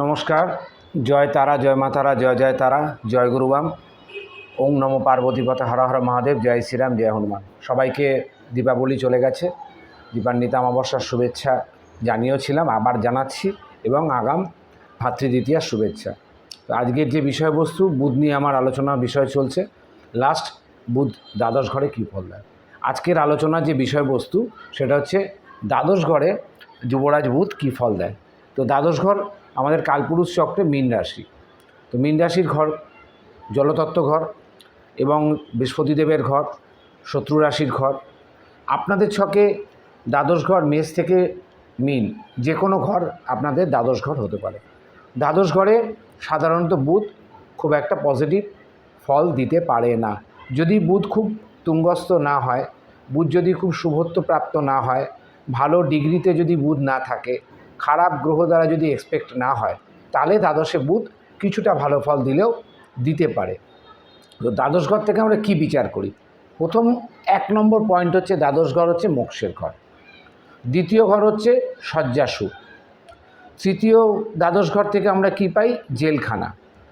নমস্কার। জয় তারা, জয় মা তারা, জয় জয় তারা, জয় গুরুবাম। ওম নম পার্বতীপথ হর হর মহাদেব, জয় শ্রীরাম, জয় হনুমান। সবাইকে দীপাবলি চলে গেছে। দীপান্বিতা অমাবস্যার শুভেচ্ছা জানিয়েছিলাম, আবার জানাচ্ছি, এবং আগাম ভাতৃদ্বিতীয়ার শুভেচ্ছা। আজকের যে বিষয়বস্তু, বুধ নিয়ে আমার আলোচনার বিষয় চলছে। লাস্ট, বুধ দ্বাদশ ঘরে কী ফল দেয়? আজকের আলোচনার যে বিষয়বস্তু, সেটা হচ্ছে, দ্বাদশ ঘরে যুবরাজ বুধ কী ফল দেয়? তো দ্বাদশ ঘর আমাদের কালপুরুষ চক্রে মীন রাশি। তো মীন রাশির ঘর, জলতত্ত্ব ঘর এবং বৃহস্পতিদেবের ঘর, শত্রু রাশির ঘর। আপনাদের ছকে দ্বাদশ ঘর মেষ থেকে মিন যে কোনো ঘর আপনাদের দ্বাদশ ঘর হতে পারে। দ্বাদশ ঘরে সাধারণত বুধ খুব একটা পজিটিভ ফল দিতে পারে না। যদি বুধ খুব তুঙ্গস্থ না হয়, বুধ যদি খুব শুভত্ব প্রাপ্ত না হয়, ভালো ডিগ্রিতে যদি বুধ না থাকে খারাপ গ্রহ দ্বারা যদি এক্সপেক্ট না হয়, তাহলে দ্বাদশে বুধ কিছুটা ভালো ফল দিলেও দিতে পারে। তো দ্বাদশ ঘর থেকে আমরা কি বিচার করি? প্রথম এক নম্বর পয়েন্ট হচ্ছে দ্বাদশ ঘর হচ্ছে মোক্ষের ঘর। দ্বিতীয় ঘর হচ্ছে শয্যাসু তৃতীয় দ্বাদশ ঘর থেকে আমরা কি পাই? জেলখানা।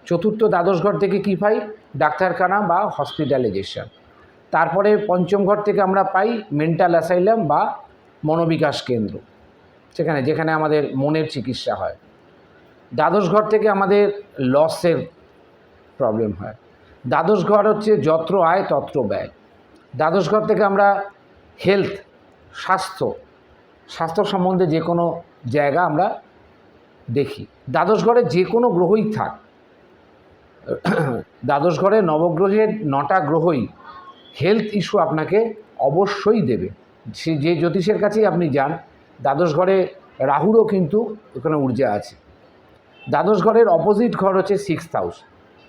চতুর্থ দ্বাদশ ঘর থেকে কি পাই? ডাক্তারখানা বা হসপিটালাইজেশন তারপরে পঞ্চম ঘর থেকে আমরা পাই মেন্টাল অ্যাসাইলাম বা মনোবিকাশ কেন্দ্র। সেখানে, যেখানে আমাদের মনের চিকিৎসা হয়। দ্বাদশ ঘর থেকে আমাদের লসের প্রবলেম হয়। দ্বাদশ ঘর হচ্ছে যত্র আয়, তত্র ব্যয়। দ্বাদশ ঘর থেকে আমরা হেলথ স্বাস্থ্য স্বাস্থ্য সম্বন্ধে যে কোনো জায়গা আমরা দেখি। দ্বাদশ ঘরে যে কোনো গ্রহই থাক। দ্বাদশ ঘরে নবগ্রহের নটা গ্রহই হেলথ ইস্যু আপনাকে অবশ্যই দেবে। সে, যে জ্যোতিষের কাছেই আপনি যান দ্বাদশ ঘরে রাহুরও কিন্তু ওখানে ঊর্জা আছে। দ্বাদশ ঘরের অপোজিট ঘর হচ্ছে সিক্স হাউস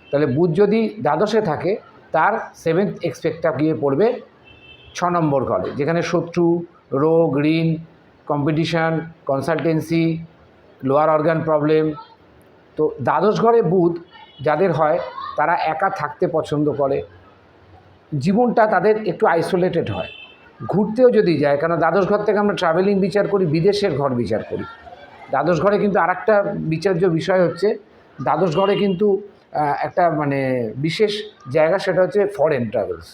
তাহলে বুধ যদি দ্বাদশে থাকে, তার সেভেন্থ এক্সপেক্টটা গিয়ে পড়বে ছ নম্বর ঘরে, যেখানে শত্রু, রোগ, ঋণ competition consultancy lower organ problem তো দ্বাদশ ঘরে বুধ যাদের হয়, তারা একা থাকতে পছন্দ করে। জীবনটা তাদের একটু আইসোলেটেড হয়। ঘুরতেও যদি যায় কারণ দ্বাদশ ঘর থেকে আমরা ট্রাভেলিং বিচার করি, বিদেশের ঘর বিচার করি। দ্বাদশ ঘরে কিন্তু আরেকটা বিচার্য বিষয় হচ্ছে, দ্বাদশ ঘরে কিন্তু একটা মানে বিশেষ জায়গা সেটা হচ্ছে ফরেন ট্রাভেলস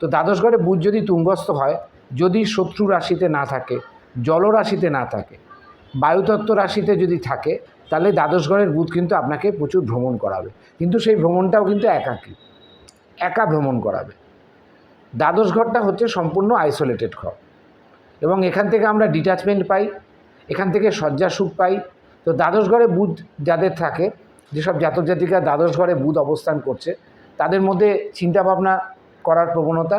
তো দ্বাদশ ঘরে বুধ যদি তুঙ্গস্থ হয়, যদি শত্রু রাশিতে না থাকে জলরাশিতে না থাকে বায়ুতত্ত্ব রাশিতে যদি থাকে, তাহলে দ্বাদশ ঘরের বুধ কিন্তু আপনাকে প্রচুর ভ্রমণ করাবে। কিন্তু সেই ভ্রমণটাও কিন্তু একাকী, একা ভ্রমণ করাবে। দ্বাদশ ঘরটা হচ্ছে সম্পূর্ণ আইসোলেটেড ঘর। এবং এখান থেকে আমরা ডিট্যাচমেন্ট পাই, এখান থেকে শয্যা সুখ পাই। তো দ্বাদশ ঘরে বুধ যাদের থাকে, যেসব জাতক জাতিকা দ্বাদশ ঘরে বুধ অবস্থান করছে, তাদের মধ্যে চিন্তাভাবনা করার প্রবণতা,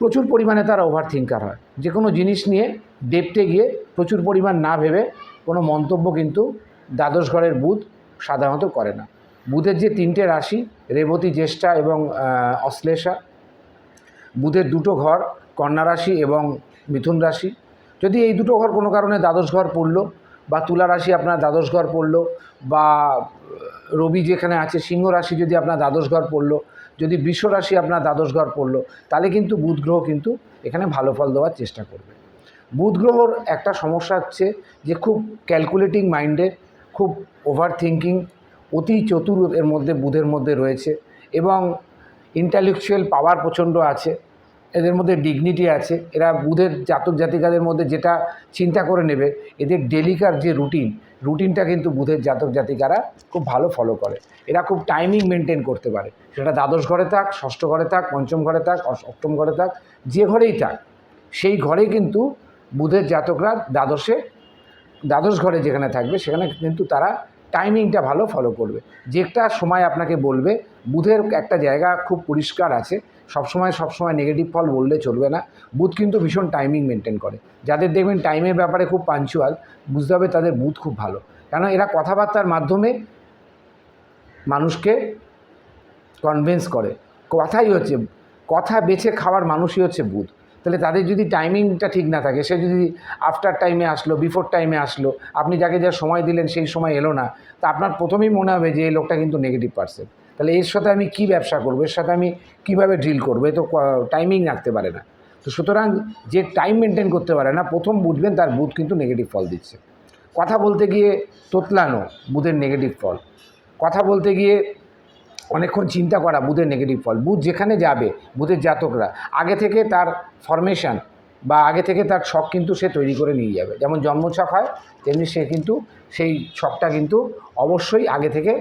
প্রচুর পরিমাণে তারা ওভার থিঙ্কার হয়। যে কোনো জিনিস নিয়ে ডেপটে গিয়ে প্রচুর পরিমাণ না ভেবে কোনো মন্তব্য কিন্তু দ্বাদশ ঘরের বুধ সাধারণত করে না। বুধের যে তিনটে রাশি, রেবতী, জ্যেষ্ঠা এবং অশ্লেষা বুধের দুটো ঘর, কন্যা রাশি এবং মিথুন রাশি। যদি এই দুটো ঘর কোনো কারণে দ্বাদশ ঘর পড়ল বা তুলা রাশি আপনার দ্বাদশ ঘর পড়ল বা রবি যেখানে আছে, সিংহ রাশি যদি আপনার দ্বাদশ ঘর পড়ল, যদি বৃষ রাশি আপনার দ্বাদশ ঘর পড়ল, তাহলে কিন্তু বুধ গ্রহ কিন্তু এখানে ভালো ফল দেওয়ার চেষ্টা করবে। বুধ গ্রহর একটা সমস্যা হচ্ছে যে খুব ক্যালকুলেটিং মাইন্ডের খুব ওভার থিঙ্কিং অতি চতুর এর মধ্যে, বুধের মধ্যে রয়েছে এবং ইন্টালেকচুয়াল পাওয়ার প্রচণ্ড আছে, এদের মধ্যে ডিগনিটি আছে, এরা বুধের জাতক জাতিকাদের মধ্যে যেটা চিন্তা করে নেবে, এদের ডেলিকার যে রুটিন রুটিনটা কিন্তু বুধের জাতক জাতিকারা খুব ভালো ফলো করে। এরা খুব টাইমিং মেনটেন করতে পারে। সেটা দ্বাদশ ঘরে থাক, ষষ্ঠ ঘরে থাক, পঞ্চম ঘরে থাক অষ্টম ঘরে থাক, যে ঘরেই থাক, সেই ঘরে কিন্তু বুধের জাতকরা দ্বাদশে, দ্বাদশ ঘরে যেখানে থাকবে, সেখানে কিন্তু তারা টাইমিংটা ভালো ফলো করবে। যেটা সময় আপনাকে বলবে, বুধের একটা জায়গা খুব পরিষ্কার আছে, সবসময় সবসময় নেগেটিভ ফল বললে চলবে না। বুধ কিন্তু ভীষণ টাইমিং মেনটেন করে। যাদের দেখবেন টাইমের ব্যাপারে খুব পাঞ্চুয়াল বুঝতে হবে তাদের বুধ খুব ভালো। কেন এরা কথাবার্তার মাধ্যমে মানুষকে কনভিন্স করে। কথাই হচ্ছে, কথা বেছে খাওয়ার মানুষই হচ্ছে বুধ। তাহলে তাদের যদি টাইমিংটা ঠিক না থাকে, সে যদি আফটার টাইমে আসলো বিফোর টাইমে আসলো, আপনি যাকে যা সময় দিলেন সেই সময় এলো না, তা আপনার প্রথমেই মনে হবে যে এই লোকটা কিন্তু নেগেটিভ পার্সেন তাহলে এর সাথে আমি কী ব্যবসা করব? এর সাথে আমি কীভাবে ডিল করব? এ তো টাইমিং রাখতে পারে না। তো সুতরাং যে টাইম মেনটেন করতে পারে না, প্রথম বুঝবেন তার বুধ কিন্তু নেগেটিভ ফল দিচ্ছে। কথা বলতে গিয়ে তোতলানো, বুধের নেগেটিভ ফল কথা বলতে গিয়ে অনেকক্ষণ চিন্তা করা বুধের নেগেটিভ ফল। বুধ যেখানে যাবে, বুধের জাতকরা, আগে থেকে তার ফরমেশান বা আগে থেকে তার ছক কিন্তু সে তৈরি করে নিয়ে যাবে। যেমন জন্মছক হয়, তেমনি সে কিন্তু সেই ছকটা কিন্তু অবশ্যই আগে থেকে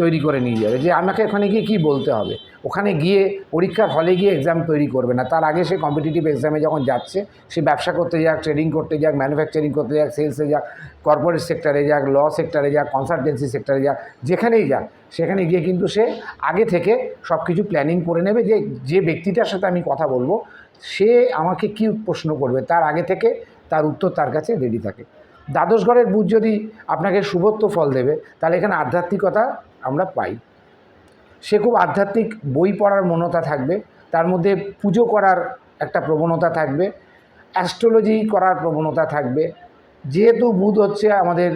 তৈরি করে নিয়ে যাবে। যে আমাকে ওখানে গিয়ে কী বলতে হবে? ওখানে গিয়ে পরীক্ষার হলে গিয়ে এক্সাম তৈরি করবে না। তার আগে সে কম্পিটিটিভ এক্সামে যখন যাচ্ছে, সে ব্যবসা করতে যাক ট্রেডিং করতে যাক ম্যানুফ্যাকচারিং করতে যাক সেলসে যাক কর্পোরেট সেক্টরে যাক ল সেক্টরে যাক কনসালটেন্সি সেক্টরে যাক, যেখানেই যাক, সেখানে গিয়ে কিন্তু সে আগে থেকে সব কিছু প্ল্যানিং করে নেবে যে যে ব্যক্তিটার সাথে আমি কথা বলব, সে আমাকে কী প্রশ্ন করবে? তার আগে থেকে তার উত্তর তার কাছে রেডি থাকে। দ্বাদশ ঘরের বুধ যদি আপনাকে শুভত্ব ফল দেবে, তাহলে এখানে আধ্যাত্মিকতা আমরা পাই। সে খুব আধ্যাত্মিক বই পড়ার মনতা থাকবে, তার মধ্যে পুজো করার একটা প্রবণতা থাকবে অ্যাস্ট্রোলজি করার প্রবণতা থাকবে। যেহেতু বুধ হচ্ছে আমাদের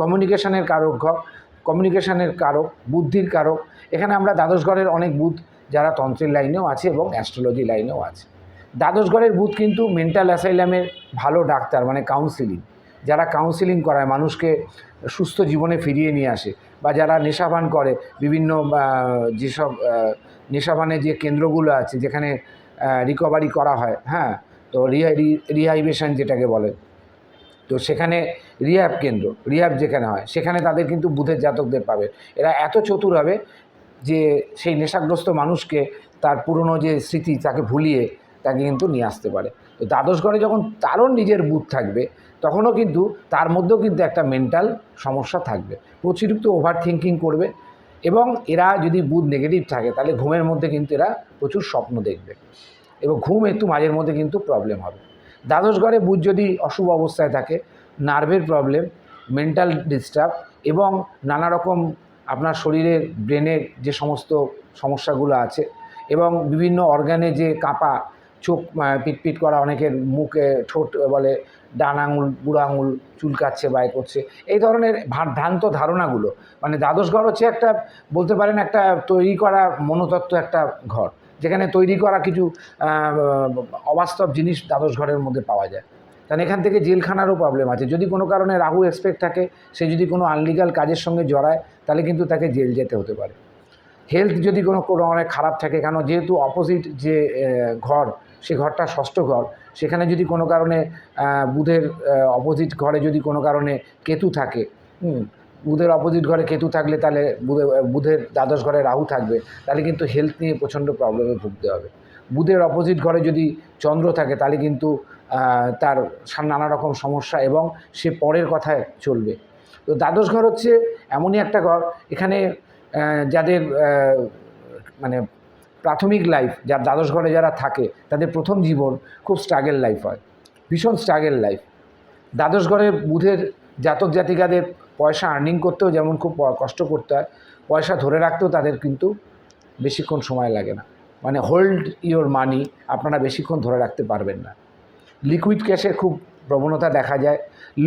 কমিউনিকেশনের কারক কমিউনিকেশনের কারক, বুদ্ধির কারক, এখানে আমরা দ্বাদশ ঘরের অনেক বুধ যারা তন্ত্রের লাইনেও আছে এবং অ্যাস্ট্রোলজি লাইনেও আছে। দ্বাদশ ঘরের বুধ কিন্তু মেন্টাল অ্যাসাইলামের ভালো ডাক্তার মানে কাউন্সিলিং যারা কাউন্সিলিং করায় মানুষকে সুস্থ জীবনে ফিরিয়ে নিয়ে আসে বা যারা নেশাপান করে বিভিন্ন যেসব আহ, নেশাপানের যে কেন্দ্রগুলো আছে যেখানে রিকভারি করা হয় হ্যাঁ? তো রিহা রিহাইবেশন যেটাকে বলে। তো সেখানে রিহ্যাব কেন্দ্র রিহ্যাব যেখানে হয় সেখানে তাদের কিন্তু বুধের জাতকদের পাবে। এরা এত চতুর হবে যে সেই নেশাগ্রস্ত মানুষকে তার পুরনো যে স্মৃতি তাকে ভুলিয়ে তাকে কিন্তু নিয়ে আসতে পারে। তো দ্বাদশ ঘরে যখন তারও নিজের বুধ থাকবে তখনও কিন্তু তার মধ্যেও কিন্তু একটা মেন্টাল সমস্যা থাকবে। অতিরিক্ত ওভার থিঙ্কিং করবে এবং এরা যদি বুধ নেগেটিভ থাকে, তাহলে ঘুমের মধ্যে কিন্তু এরা প্রচুর স্বপ্ন দেখবে এবং ঘুম একটু মাঝের মধ্যে কিন্তু প্রবলেম হবে। দ্বাদশ ঘরে বুধ যদি অশুভ অবস্থায় থাকে নার্ভের প্রবলেম মেন্টাল ডিস্টার্ব এবং নানা রকম আপনার শরীরের ব্রেনের যে সমস্ত সমস্যাগুলো আছে এবং বিভিন্ন অর্গানে যে কাঁপা চোখ পিটপিট করা, অনেকের মুখে ঠোঁট বলে ডান আঙুল, বুড়ো আঙুল চুলকাচ্ছে বা এ করছে। এই ধরনের ভ্রান্ত ধারণাগুলো মানে দ্বাদশ ঘর হচ্ছে একটা, বলতে পারেন একটা তৈরি করা মনোতত্ত্ব একটা ঘর, যেখানে তৈরি করা কিছু অবাস্তব জিনিস দ্বাদশ ঘরের মধ্যে পাওয়া যায়। কারণ এখান থেকে জেলখানারও প্রবলেম আছে। যদি কোনো কারণে রাহু এক্সপেক্ট থাকে, সে যদি কোনো আনলিগাল কাজের সঙ্গে জড়ায়, তাহলে কিন্তু তাকে জেল যেতে হতে পারে। হেলথ যদি কোনো কোনো অনেক খারাপ থাকে, কেন? যেহেতু অপোজিট যে ঘর সে ঘরটা ষষ্ঠ ঘর। সেখানে যদি কোনো কারণে বুধের অপোজিট ঘরে যদি কোনো কারণে কেতু থাকে বুধের অপোজিট ঘরে কেতু থাকলে তাহলে বুধের দ্বাদশ ঘরে রাহু থাকবে। তাহলে কিন্তু হেলথ নিয়ে প্রচণ্ড প্রবলেমে ভুগতে হবে। বুধের অপোজিট ঘরে যদি চন্দ্র থাকে, তাহলে কিন্তু তার নানা রকম সমস্যা এবং সে পরের কথায় চলবে। তো দ্বাদশ ঘর হচ্ছে এমনই একটা ঘর। এখানে যাদের মানে প্রাথমিক লাইফ যার দ্বাদশ ঘরে যারা থাকে, তাদের প্রথম জীবন খুব স্ট্রাগেল লাইফ হয়। ভীষণ স্ট্রাগেল লাইফ দ্বাদশ ঘরে বুধের জাতক জাতিকাদের পয়সা আর্নিং করতেও যেমন খুব কষ্ট করতে হয়, পয়সা ধরে রাখতেও তাদের কিন্তু বেশিক্ষণ সময় লাগে না। মানে হোল্ড ইওর মানি আপনারা বেশিক্ষণ ধরে রাখতে পারবেন না। লিকুইড ক্যাশের খুব প্রবণতা দেখা যায়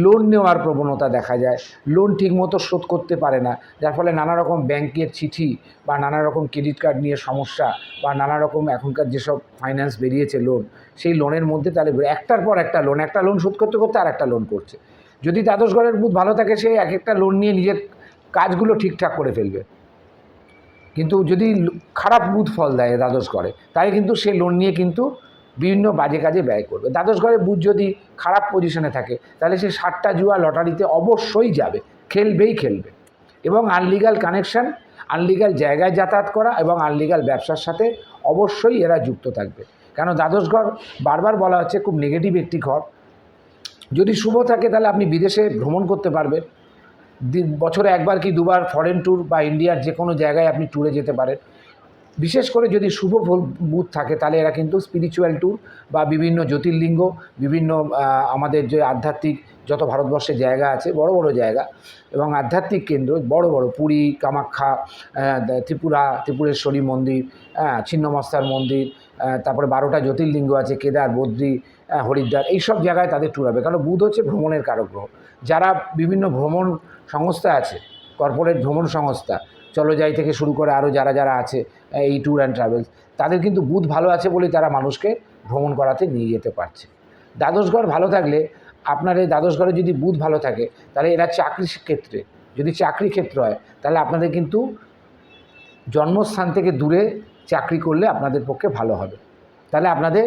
লোন নেওয়ার প্রবণতা দেখা যায় লোন ঠিকমতো শোধ করতে পারে না, যার ফলে নানা রকম ব্যাংকের চিঠি বা নানা রকম ক্রেডিট কার্ড নিয়ে সমস্যা বা নানা রকম এখনকার যেসব ফাইন্যান্স বেরিয়েছে লোন সেই লোনের মধ্যে তাহলে একটার পর একটা লোন একটা লোন শোধ করতে করতে আর একটা লোন করছে। যদি দ্বাদশ ঘরের বুধ ভালো থাকে, সে এক একটা লোন নিয়ে নিজের কাজগুলো ঠিকঠাক করে ফেলবে। কিন্তু যদি খারাপ বুধ ফল দেয় দ্বাদশ ঘরে তাই কিন্তু সে লোন নিয়ে কিন্তু বিভিন্ন বাজে কাজে ব্যয় করবে। দ্বাদশ ঘরে বুধ যদি খারাপ পজিশনে থাকে, তাহলে সে সাতটা জুয়া লটারিতে অবশ্যই যাবে, খেলবেই খেলবে। এবং আনলিগাল কানেকশন আনলিগাল জায়গায় যাতায়াত করা এবং আনলিগাল ব্যবসার সাথে অবশ্যই এরা যুক্ত থাকবে। কেন দ্বাদশ ঘর, বারবার বলা হচ্ছে খুব নেগেটিভ একটি ঘর। যদি শুভ থাকে, তাহলে আপনি বিদেশে ভ্রমণ করতে পারবেন। বছরে একবার কি দুবার ফরেন ট্যুর বা ইন্ডিয়ার যে কোনো জায়গায় আপনি ট্যুরে যেতে পারেন। বিশেষ করে যদি শুভ বুথ থাকে, তাহলে এরা কিন্তু স্পিরিচুয়াল ট্যুর বা বিভিন্ন জ্যোতির্লিঙ্গ, বিভিন্ন আমাদের যে আধ্যাত্মিক যত ভারতবর্ষে জায়গা আছে, বড় বড় জায়গা এবং আধ্যাত্মিক কেন্দ্র, বড় বড় পুরী, কামাখ্যা ত্রিপুরা, ত্রিপুরেশ্বরী মন্দির ছিন্নমস্তার মন্দির তারপরে বারোটা জ্যোতির্লিঙ্গ আছে, কেদার, বদ্রী হরিদ্বার এই সব জায়গায় তাদের ট্যুর হবে। কারণ বুধ হচ্ছে ভ্রমণের কারক গ্রহ। যারা বিভিন্ন ভ্রমণ সংস্থা আছে কর্পোরেট ভ্রমণ সংস্থা চলো যাই থেকে শুরু করে আরও যারা যারা আছে, এই ট্যুর অ্যান্ড ট্রাভেলস তাদের কিন্তু বুধ ভালো আছে বলেই তারা মানুষকে ভ্রমণ করাতে নিয়ে যেতে পারছে। দ্বাদশ ঘর ভালো থাকলে আপনার এই দ্বাদশ ঘরে যদি বুধ ভালো থাকে, তাহলে এরা চাকরি ক্ষেত্রে, যদি চাকরি ক্ষেত্র হয়, তাহলে আপনাদের কিন্তু জন্মস্থান থেকে দূরে চাকরি করলে আপনাদের পক্ষে ভালো হবে। তাহলে আপনাদের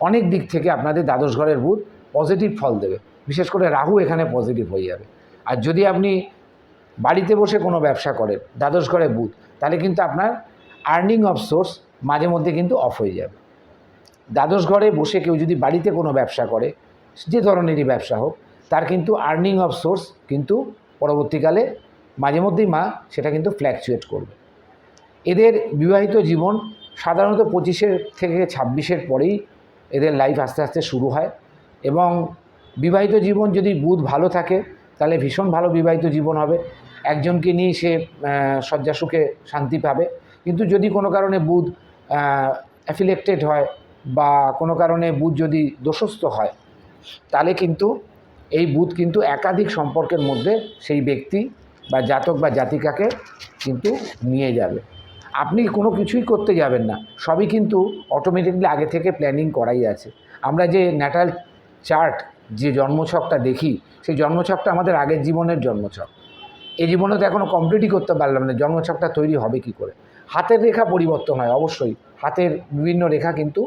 অনেক দিক থেকে আপনাদের দ্বাদশ ঘরের বুধ পজিটিভ ফল দেবে। বিশেষ করে রাহু এখানে পজিটিভ হয়ে যাবে। আর যদি আপনি বাড়িতে বসে কোনো ব্যবসা করেন দ্বাদশ ঘরে বুধ তাহলে কিন্তু আপনার আর্নিং অফ সোর্স মাঝে মধ্যে কিন্তু অফ হয়ে যাবে। দ্বাদশ ঘরে বসে কেউ যদি বাড়িতে কোনো ব্যবসা করে, যে ধরনেরই ব্যবসা হোক, তার কিন্তু আর্নিং অফ সোর্স কিন্তু পরবর্তীকালে মাঝে মধ্যেই মা সেটা কিন্তু ফ্ল্যাকচুয়েট করবে। এদের বিবাহিত জীবন সাধারণত পঁচিশের থেকে ছাব্বিশের পরেই এদের লাইফ আস্তে আস্তে শুরু হয় এবং বিবাহিত জীবন যদি বুধ ভালো থাকে, তাহলে ভীষণ ভালো বিবাহিত জীবন হবে। একজনকে নিয়ে সে শয্যা সুখে শান্তি পাবে। কিন্তু যদি কোনো কারণে বুধ অ্যাফিলেক্টেড হয় বা কোনো কারণে বুধ যদি দোষস্থ হয়, তাহলে কিন্তু এই বুধ কিন্তু একাধিক সম্পর্কের মধ্যে সেই ব্যক্তি বা জাতক বা জাতিকাকে কিন্তু নিয়ে যাবে। আপনি কোনো কিছুই করতে যাবেন না। সবই কিন্তু অটোমেটিকলি আগে থেকে প্ল্যানিং করাই আছে। আমরা যে ন্যাটাল চার্ট যে জন্মছকটা দেখি, সেই জন্মছকটা আমাদের আগের জীবনের জন্মছক। এই জীবনে তো এখনও কমপ্লিটই করতে পারলাম না, জন্মছকটা তৈরি হবে কি করে? হাতের রেখা পরিবর্তন হয়, অবশ্যই। হাতের বিভিন্ন রেখা কিন্তু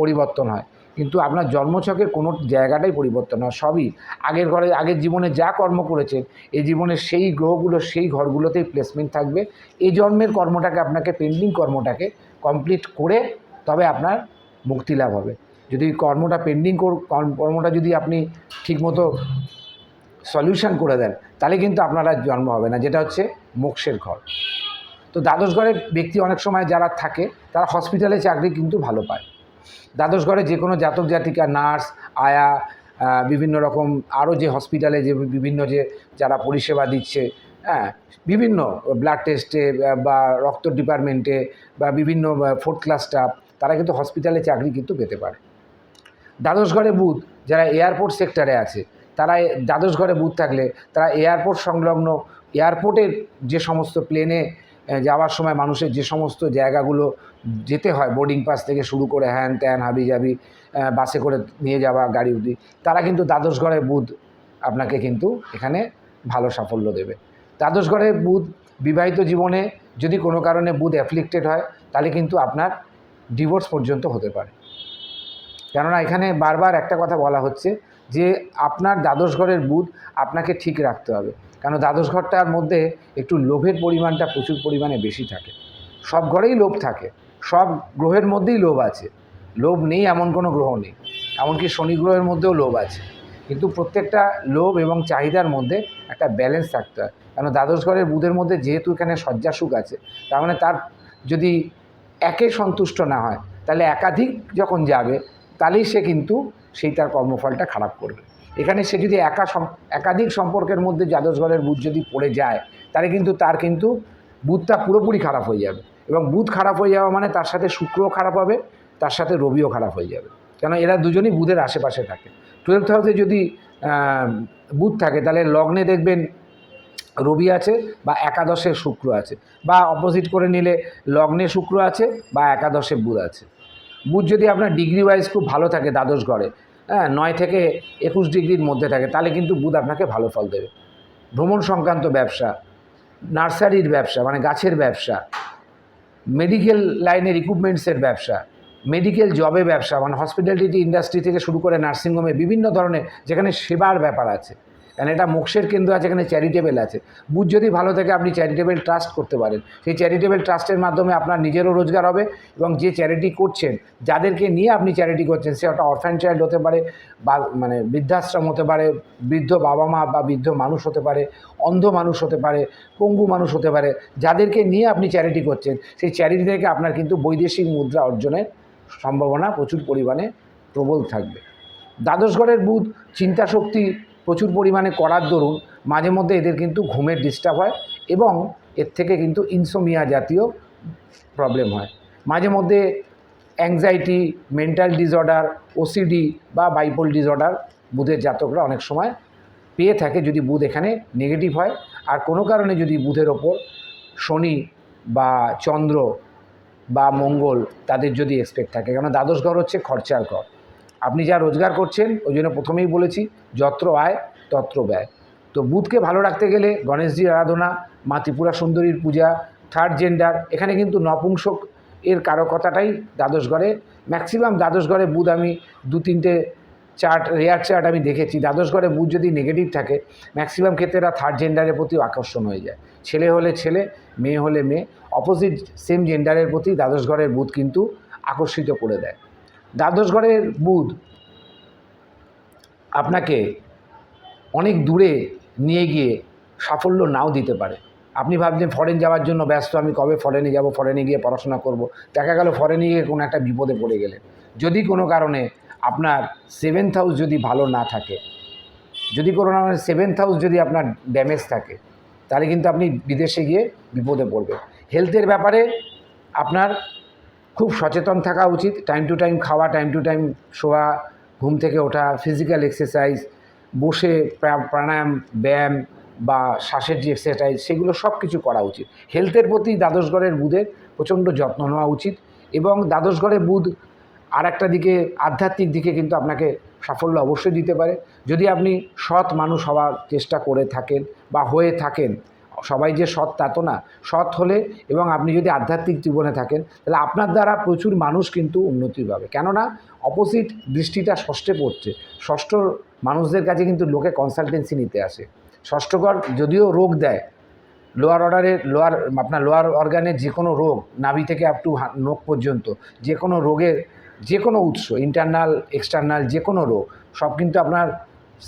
পরিবর্তন হয়। কিন্তু আপনার জন্মছকের কোনো জায়গাটাই পরিবর্তন হয় সবই আগের ঘরে, আগের জীবনে যা কর্ম করেছেন, এই জীবনে সেই গ্রহগুলো, সেই ঘরগুলোতেই প্লেসমেন্ট থাকবে। এই জন্মের কর্মটাকে আপনাকে পেন্ডিং কর্মটাকে কমপ্লিট করে তবে আপনার মুক্তি লাভ হবে। যদি কর্মটা পেন্ডিং কর্মটা যদি আপনি ঠিকমতো সলিউশন করে দেন, তাহলে কিন্তু আপনারা জন্ম হবে না, যেটা হচ্ছে মোক্ষের ঘর। তো দ্বাদশ ঘরের ব্যক্তি অনেক সময় যারা থাকে, তারা হসপিটালে চাকরি কিন্তু ভালো পায়। দ্বাদশ ঘরে যে কোনো জাতক জাতিকা নার্স আয়া বিভিন্ন রকম আরও যে হসপিটালে যে বিভিন্ন যে যারা পরিষেবা দিচ্ছে হ্যাঁ বিভিন্ন ব্লাড টেস্টে বা রক্ত ডিপার্টমেন্টে বা বিভিন্ন ফোর্থ ক্লাস স্টাফ তারা কিন্তু হসপিটালে চাকরি কিন্তু পেতে পারে। দ্বাদশ ঘরে বুথ যারা এয়ারপোর্ট সেক্টরে আছে তারা দ্বাদশ ঘরে বুথ থাকলে তারা এয়ারপোর্ট সংলগ্ন এয়ারপোর্টের যে সমস্ত প্লেনে যাওয়ার সময় মানুষের যে সমস্ত জায়গাগুলো যেতে হয় বোর্ডিং পাস থেকে শুরু করে হ্যান ত্যান, হাবি জাবি বাসে করে নিয়ে যাওয়া গাড়ি উঠি তারা কিন্তু দ্বাদশ ঘরের বুথ আপনাকে কিন্তু এখানে ভালো সাফল্য দেবে। দ্বাদশ ঘরের বুধ বিবাহিত জীবনে যদি কোনো কারণে বুধ অ্যাফ্লিক্টেড হয়, তাহলে কিন্তু আপনার ডিভোর্স পর্যন্ত হতে পারে। কেননা এখানে বারবার একটা কথা বলা হচ্ছে যে আপনার দ্বাদশ ঘরের বুধ আপনাকে ঠিক রাখতে হবে। কেন দ্বাদশ ঘরটার মধ্যে একটু লোভের পরিমাণটা প্রচুর পরিমাণে বেশি থাকে। সব ঘরেই লোভ থাকে, সব গ্রহের মধ্যেই লোভ আছে। লোভ নেই এমন কোনো গ্রহ নেই, এমনকি শনি গ্রহের মধ্যেও লোভ আছে। কিন্তু প্রত্যেকটা লোভ এবং চাহিদার মধ্যে একটা ব্যালেন্স থাকতে হয়। কেন দ্বাদশ ঘরের বুধের মধ্যে যেহেতু এখানে শয্যাসুখ আছে, তার মানে তার যদি একে সন্তুষ্ট না হয়, তাহলে একাধিক যখন যাবে, তাহলেই সে কিন্তু সেই তার কর্মফলটা খারাপ করবে। এখানে সে যদি একা একাধিক সম্পর্কের মধ্যে ঘরের বুধ যদি পড়ে যায়, তাহলে কিন্তু তার কিন্তু বুধটা পুরোপুরি খারাপ হয়ে যাবে এবং বুধ খারাপ হয়ে যাওয়া মানে তার সাথে শুক্রও খারাপ হবে, তার সাথে রবিও খারাপ হয়ে যাবে। কেন এরা দুজনই বুধের আশেপাশে থাকে। টুয়েলথ হাউসে যদি বুধ থাকে, তাহলে লগ্নে দেখবেন রবি আছে বা একাদশে শুক্র আছে বা অপোজিট করে নিলে লগ্নে শুক্র আছে বা একাদশে বুধ আছে। বুধ যদি আপনার ডিগ্রি ওয়াইজ খুব ভালো থাকে দ্বাদশ ঘরে হ্যাঁ নয় থেকে একুশ ডিগ্রির মধ্যে থাকে, তাহলে কিন্তু বুধ আপনাকে ভালো ফল দেবে। ভ্রমণ সংক্রান্ত ব্যবসা, নার্সারির ব্যবসা মানে গাছের ব্যবসা মেডিকেল লাইনের ইকুইপমেন্টসের ব্যবসা মেডিকেল জবে ব্যবসা মানে হসপিটালিটি ইন্ডাস্ট্রি থেকে শুরু করে নার্সিংহোমে বিভিন্ন ধরনের যেখানে সেবার ব্যাপার আছে। কারণ এটা মোক্ষের কেন্দ্র আছে, এখানে চ্যারিটেবল আছে। বুধ যদি ভালো থাকে, আপনি চ্যারিটেবল ট্রাস্ট করতে পারেন। সেই চ্যারিটেবল ট্রাস্টের মাধ্যমে আপনার নিজেরও রোজগার হবে এবং যে চ্যারিটি করছেন, যাদেরকে নিয়ে আপনি চ্যারিটি করছেন, সে একটা অরফ্যান চাইল্ড হতে পারে বা মানে বৃদ্ধাশ্রম হতে পারে, বৃদ্ধ বাবা মা বা বৃদ্ধ মানুষ হতে পারে, অন্ধ মানুষ হতে পারে, পঙ্গু মানুষ হতে পারে, যাদেরকে নিয়ে আপনি চ্যারিটি করছেন, সেই চ্যারিটি থেকে আপনার কিন্তু বৈদেশিক মুদ্রা অর্জনের সম্ভাবনা প্রচুর পরিমাণে প্রবল থাকবে। দ্বাদশ ঘরের বুধ চিন্তা শক্তি প্রচুর পরিমাণে করার দরুন মাঝে মধ্যে এদের কিন্তু ঘুমের ডিস্টার্ব হয় এবং এর থেকে কিন্তু ইনসোমিয়া জাতীয় প্রবলেম হয়। মাঝে মধ্যে অ্যাংজাইটি মেন্টাল ডিসঅর্ডার ওসিডি বা বাইপোল ডিসঅর্ডার বুধের জাতকরা অনেক সময় পেয়ে থাকে যদি বুধ এখানে নেগেটিভ হয়। আর কোনো কারণে যদি বুধের ওপর শনি বা চন্দ্র বা মঙ্গল তাদের যদি এক্সপেক্ট থাকে। কারণ দ্বাদশ ঘর হচ্ছে খরচার ঘর। আপনি যা রোজগার করছেন, ওই জন্য প্রথমেই বলেছি, যত্র আয়, তত্র ব্যয়। তো বুধকে ভালো রাখতে গেলে গণেশজির আরাধনা, মা ত্রিপুরা সুন্দরীর পূজা থার্ড জেন্ডার এখানে কিন্তু নপুংসক এর কারকতাটাই দ্বাদশ ঘরে ম্যাক্সিমাম দ্বাদশ ঘরে বুধ আমি দু, তিনটে চার্ট রেয়ার চার্ট আমি দেখেছি। দ্বাদশ ঘরে বুধ যদি নেগেটিভ থাকে ম্যাক্সিমাম ক্ষেত্রে এরা থার্ড জেন্ডারের প্রতি আকর্ষণ হয়ে যায়। ছেলে হলে ছেলে, মেয়ে হলে মেয়ে অপোজিট সেম জেন্ডারের প্রতি দ্বাদশ ঘরের বুধ কিন্তু আকর্ষিত করে দেয়। দ্বাদশ ঘরের বুধ আপনাকে অনেক দূরে নিয়ে গিয়ে সাফল্য নাও দিতে পারে। আপনি ভাবছেন ফরেন যাওয়ার জন্য ব্যস্ত, আমি কবে ফরেনে যাব ফরেনে গিয়ে পড়াশোনা করব? দেখা গেল ফরেনে গিয়ে কোনো একটা বিপদে পড়ে গেলেন। যদি কোনো কারণে আপনার সেভেন্থ হাউস যদি ভালো না থাকে, যদি কোনো কারণে সেভেন্থ হাউস যদি আপনার ড্যামেজ থাকে, তাহলে কিন্তু আপনি বিদেশে গিয়ে বিপদে পড়বেন। হেলথের ব্যাপারে আপনার খুব সচেতন থাকা উচিত। টাইম টু টাইম খাওয়া টাইম টু টাইম শোয়া, ঘুম থেকে ওঠা ফিজিক্যাল এক্সারসাইজ বসে প্রাণায়াম, ব্যায়াম বা শ্বাসের যে এক্সারসাইজ সেগুলো সব কিছু করা উচিত। হেলথের প্রতি দ্বাদশগড়ের বুধের প্রচণ্ড যত্ন নেওয়া উচিত এবং দ্বাদশগড়ের বুধ আর একটা দিকে, আধ্যাত্মিক দিকে কিন্তু আপনাকে সাফল্য অবশ্যই দিতে পারে। যদি আপনি সৎ মানুষ হওয়ার চেষ্টা করে থাকেন বা হয়ে থাকেন সবাই যে সৎ তা তো না। সৎ হলে এবং আপনি যদি আধ্যাত্মিক জীবনে থাকেন, তাহলে আপনার দ্বারা প্রচুর মানুষ কিন্তু উন্নতি পাবে। কেননা অপোজিট দৃষ্টিটা ষষ্ঠে পড়ছে। ষষ্ঠ মানুষদের কাছে কিন্তু লোকে কনসালটেন্সি নিতে আসে। ষষ্ঠকর যদিও রোগ দেয় লোয়ার অর্ডারের লোয়ার আপনার লোয়ার অর্গানের যে কোনো রোগ, নাভি থেকে আপ টু নোক পর্যন্ত যে কোনো রোগের যে কোনো উৎস ইন্টারনাল এক্সটার্নাল যে কোনো রোগ, সব কিন্তু আপনার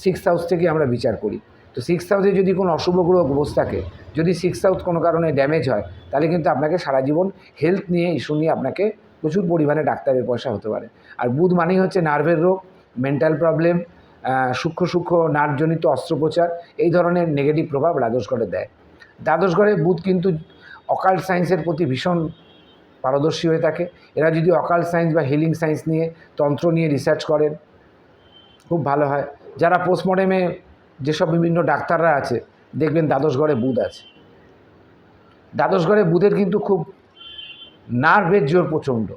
সিক্স হাউস থেকে আমরা বিচার করি। তো সিক্স হাউসে যদি কোনো অশুভ গ্রহ বস থাকে, যদি সিক্স হাউস কোনো কারণে ড্যামেজ হয়, তাহলে কিন্তু আপনাকে সারা জীবন হেলথ নিয়ে ইস্যু নিয়ে আপনাকে প্রচুর পরিমাণে ডাক্তারের পয়সা হতে পারে। আর বুধ মানেই হচ্ছে নার্ভের রোগ মেন্টাল প্রবলেম সূক্ষ্ম সূক্ষ্ম নার্ভজনিত অস্ত্রোপচার, এই ধরনের নেগেটিভ প্রভাব দ্বাদশ ঘরে দেয়। দ্বাদশ ঘরে বুধ কিন্তু অকাল্ট সায়েন্সের প্রতি ভীষণ পারদর্শী হয়ে থাকে। এরা যদি অকাল্ট সায়েন্স বা হিলিং সায়েন্স নিয়ে তন্ত্র নিয়ে রিসার্চ করেন, খুব ভালো হয়। যারা পোস্টমর্টেমে যেসব বিভিন্ন ডাক্তাররা আছে, দেখবেন দ্বাদশ ঘরে বুধ আছে। দ্বাদশ ঘরে বুধের কিন্তু খুব নার্ভের জোর প্রচণ্ড।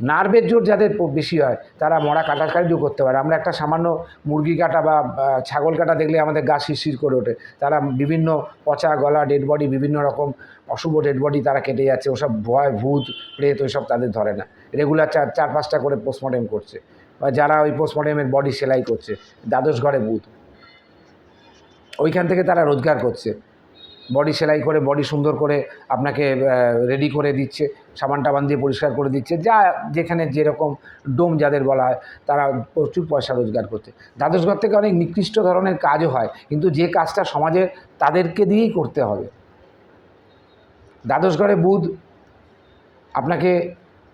নার্ভের জোর যাদের বেশি হয়, তারা মরা কাটাকাটিও করতে পারে। আমরা একটা সামান্য মুরগি কাটা বা ছাগল কাটা দেখলে আমাদের গা শিরশির করে ওঠে। তারা বিভিন্ন পচা গলা ডেড বডি বিভিন্ন রকম অশুভ ডেড বডি তারা কেটে যাচ্ছে। ওসব ভয়, ভূত, প্রেত ওইসব তাদের ধরে না। রেগুলার চার চার পাঁচটা করে পোস্টমর্টেম করছে। বা যারা ওই পোস্টমর্টেমের বডি সেলাই করছে, দ্বাদশ ঘরে ভূত ওইখান থেকে তারা রোজগার করছে। বডি সেলাই করে, বডি সুন্দর করে আপনাকে রেডি করে দিচ্ছে, সাবান টাবান দিয়ে পরিষ্কার করে দিচ্ছে। যা যেখানে যেরকম ডোম যাদের বলা হয়, তারা প্রচুর পয়সা রোজগার করছে। দ্বাদশঘর থেকে অনেক নিকৃষ্ট ধরনের কাজও হয়, কিন্তু যে কাজটা সমাজে তাদেরকে দিয়েই করতে হবে। দ্বাদশ ঘরে বুধ আপনাকে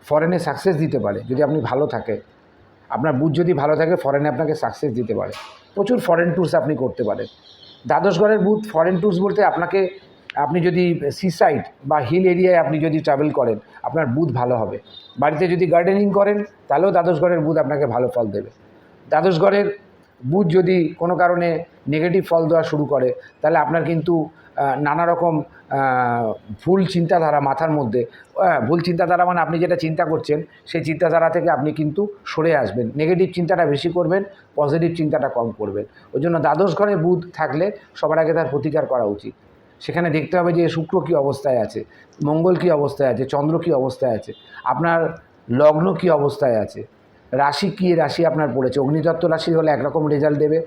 ফরেনে সাকসেস দিতে পারে, যদি আপনি ভালো থাকে। আপনার বুধ যদি ভালো থাকে ফরেনে আপনাকে সাকসেস দিতে পারে। প্রচুর ফরেন ট্যুরস আপনি করতে পারেন। দ্বাদশ ঘরের বুথ ফরেন ট্যুরস বলতে আপনাকে, আপনি যদি সি সাইড বা হিল এরিয়ায় আপনি যদি ট্রাভেল করেন, আপনার বুথ ভালো হবে। বাড়িতে যদি গার্ডেনিং করেন, তাহলেও দ্বাদশ বুথ আপনাকে ভালো ফল দেবে। দ্বাদশগড়ের বুথ যদি কোনো কারণে নেগেটিভ ফল দেওয়া শুরু করে, তাহলে আপনার কিন্তু নানা রকম ভুল চিন্তাধারা মাথার মধ্যে ভুল চিন্তাধারা মানে আপনি যেটা চিন্তা করছেন, সেই চিন্তাধারা থেকে আপনি কিন্তু সরে আসবেন। নেগেটিভ চিন্তাটা বেশি করবেন পজিটিভ চিন্তাটা কম করবেন। ওই জন্য দ্বাদশ ঘরে বুধ থাকলে সবার আগে তার প্রতিকার করা উচিত। সেখানে দেখতে হবে যে শুক্র কী অবস্থায় আছে, মঙ্গল কী অবস্থায় আছে, চন্দ্র কী অবস্থায় আছে, আপনার লগ্ন কী অবস্থায় আছে, রাশি কী রাশি আপনার পড়েছে? অগ্নিতত্ত্ব রাশি হলে একরকম রেজাল্ট দেবে,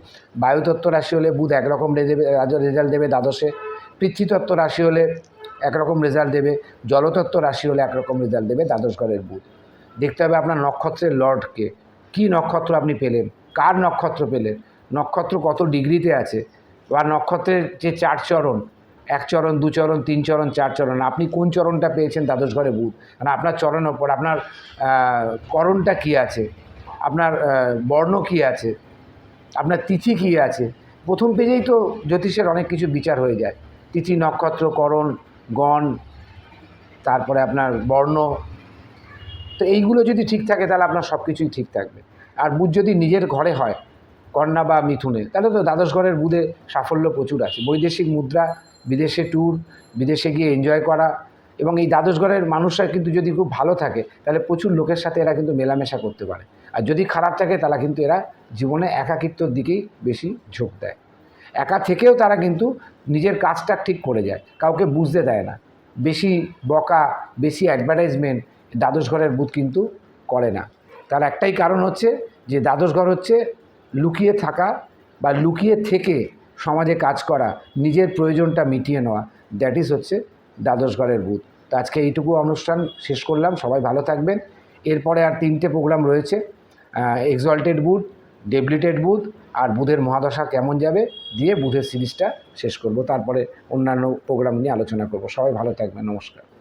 বায়ুতত্ত্ব রাশি হলে বুধ একরকম রেজাল্ট দেবে দ্বাদশে। পৃথ্বীতত্ত্ব রাশি হলে একরকম রেজাল্ট দেবে, জলতত্ত্ব রাশি হলে একরকম রেজাল্ট দেবে দ্বাদশ ঘরের বুধ। দেখতে হবে আপনার নক্ষত্রের লর্ডকে কী। নক্ষত্র আপনি পেলেন? কার নক্ষত্র পেলেন? নক্ষত্র কত ডিগ্রিতে আছে? বা নক্ষত্রের যে চার চরণ, এক চরণ, দু চরণ, তিন চরণ, চার চরণ, আপনি কোন চরণটা পেয়েছেন দ্বাদশ ঘরে বুধ? মানে আপনার চরণ ওপর আপনার করণটা কী আছে? আপনার বর্ণ কী আছে? আপনার তিথি কী আছে? প্রথম পেজেই তো জ্যোতিষের অনেক কিছু বিচার হয়ে যায়। তিথি নক্ষত্র করণ গণ, তারপরে আপনার বর্ণ। তো এইগুলো যদি ঠিক থাকে, তাহলে আপনার সব কিছুই ঠিক থাকবে। আর বুধ যদি নিজের ঘরে হয়, কন্যা বা মিথুনে, তাহলে তো দ্বাদশ ঘরের বুধে সাফল্য প্রচুর আছে। বৈদেশিক মুদ্রা, বিদেশে ট্যুর বিদেশে গিয়ে এনজয় করা এবং এই দ্বাদশ ঘরের মানুষরা কিন্তু যদি খুব ভালো থাকে, তাহলে প্রচুর লোকের সাথে এরা কিন্তু মেলামেশা করতে পারে। আর যদি খারাপ থাকে, তাহলে কিন্তু এরা জীবনে একাকিত্বর দিকেই বেশি ঝোঁক দেয়। একা থেকেও তারা কিন্তু নিজের কাজটা ঠিক করে যায়, কাউকে বুঝতে দেয় না। বেশি বকা, বেশি অ্যাডভার্টাইজমেন্ট দ্বাদশ ঘরের বুথ কিন্তু করে না। তার একটাই কারণ হচ্ছে যে দ্বাদশ ঘর হচ্ছে লুকিয়ে থাকা বা লুকিয়ে থেকে সমাজে কাজ করা, নিজের প্রয়োজনটা মিটিয়ে নেওয়া দ্যাট ইজ হচ্ছে দ্বাদশ ঘরের বুথ। তো আজকে এইটুকু অনুষ্ঠান শেষ করলাম, সবাই ভালো থাকবেন। এরপরে আর তিনটে প্রোগ্রাম রয়েছে এক্সল্টেড বুথ ডেবলিটেড বুধ আর বুধের মহাদশা কেমন যাবে দিয়ে বুধের সিরিজটা শেষ করব। তারপরে অন্যান্য প্রোগ্রাম নিয়ে আলোচনা করব। সবাই ভালো থাকবেন। নমস্কার।